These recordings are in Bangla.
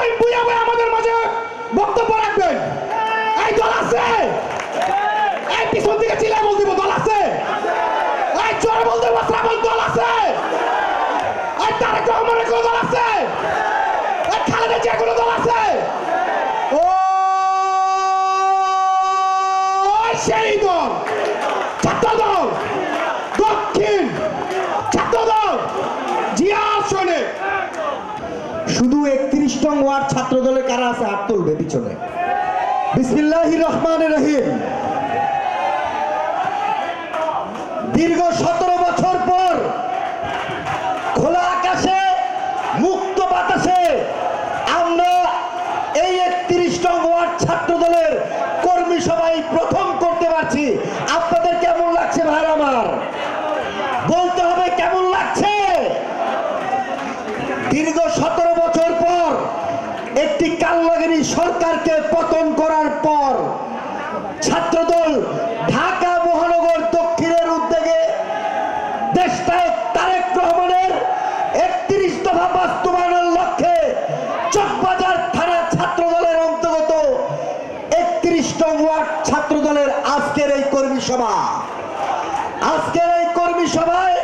রহিম ভুইয়া ভাই আমাদের মাঝে বক্তব্য রাখবেন। এই দল আছে। এই পিছন দিকে চিল্লায় বল দিব, দল আছে। এই চোর বল দিব, শ্রাবণ দল আছে। এই তারেক রহমানের কোনো দল আছে। এই খালেদা জিয়ার কোনো দল আছে। ও, সেই দল। ছাত্র দল দক্ষিণ ছাত্র দল জিয়া আসনে শুধু একত্রিশ নং ওয়ার্ড ছাত্র দলে কারা আছে? হাত তুলবে পিছনে। বিসমিল্লাহ রহমান রহিম। দীর্ঘ সতেরো বছর পর খোলা আকাশে মুক্ত বাতাসে আমরা এই একত্রিশ নং ওয়ার্ড ছাত্র দলের কর্মী সবাই প্রথম করতে পারছি আপনাদের কেমন লাগছে ভাই আমার বলতে হবে কেমন লাগছে দীর্ঘ সতেরো বছর পর একটি কাল্লাগিরি সরকারকে পতন করার পর ছাত্রদল ঢাকা মহানগর দক্ষিণের উদ্যোগে দেশনায়ক তারেক রহমানের একত্রিশ দফা বাস্তবায়নের লক্ষ্যে চকবাজার থানা ছাত্রদলের অন্তর্গত একত্রিশ নং ওয়ার্ড ছাত্রদলের আজকের এই কর্মী সভা। আজকের এই কর্মী সভায়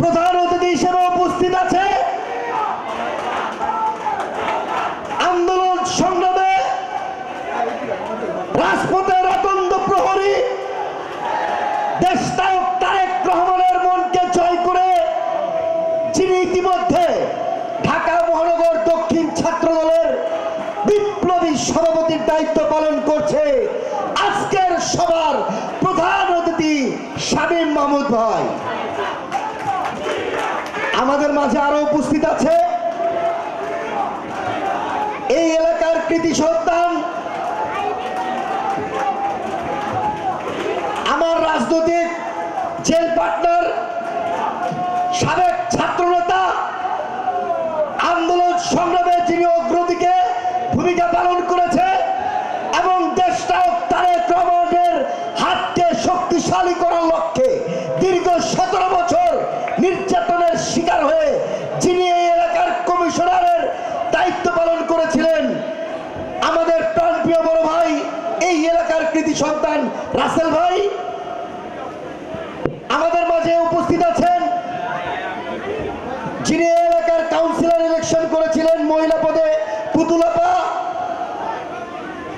প্রধান অতিথি হিসেবে উপস্থিত আছে আন্দোলন সংগ্রামে রাজপথের অতন্দ প্রহরী দেশনায়ক তারেক রহমানের মনকে জয় করে যিনি ইতিমধ্যে ঢাকা মহানগর দক্ষিণ ছাত্র দলের বিপ্লবী সভাপতির দায়িত্ব পালন করছে আজকের সবার প্রধান অতিথি শামীম মাহমুদ ভাই। আমাদের মাঝে আরও উপস্থিত আছে। এই এলাকার কৃতি সন্তান, আমার রাজনৈতিক জেল পার্টনার সাবেক ছাত্রনেতা লক্ষ্যে দীর্ঘ সতেরো বছর নির্যাতনের শিকার হয়ে যিনি এই এলাকার কমিশনারের দায়িত্ব পালন করেছিলেন, আমাদের প্রাণপ্রিয় বড় ভাই, এই এলাকার কৃতি সন্তান রাসেল ভাই, আমাদের মাঝে উপস্থিত আছেন যিনি এলাকার কাউন্সিলর ইলেকশন করেছিলেন মহিলা পদে, পুতুলাপা।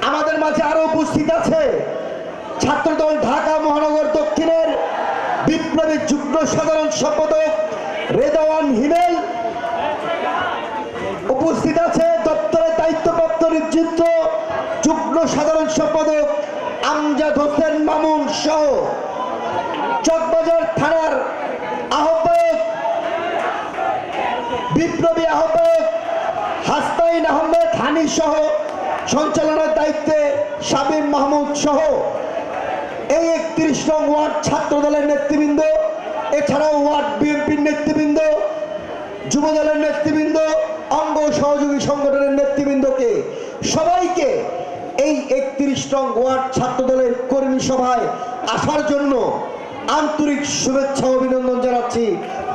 আমাদের মাঝে আরও উপস্থিত আছে ছাত্রদল ঢাকা মহানগর দক্ষিণের বিপ্লবী যুগ্ম সাধারণ সম্পাদক রেদাওয়ান হিমেল উপস্থিত আছে দপ্তরের দায়িত্বপ্রাপ্ত নিযুক্ত যুগ্ম সাধারণ সম্পাদক আমজাদ হোসেন মামুন সহ চকবাজার থানার আহ্বায়ক, বিপ্লবী আহ্বায়ক হাস্তাইন আহমেদ হানি সহ সঞ্চালনার দায়িত্বে শামীম মাহমুদ সহ এই একত্রিশ নং ওয়ার্ড ছাত্র দলের নেতৃবৃন্দ, এছাড়াও ওয়ার্ড বিএনপির নেতৃবৃন্দ যুব দলের নেতৃবৃন্দ, অঙ্গ সহযোগী সংগঠনের নেতৃবৃন্দকে সবাইকে এই একত্রিশ নং ওয়ার্ড ছাত্র দলের কর্মী সভায় আসার জন্য আন্তরিক শুভেচ্ছা অভিনন্দন জানাচ্ছি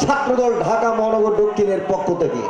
ছাত্রদল ঢাকা মহানগর দক্ষিণের পক্ষ থেকে।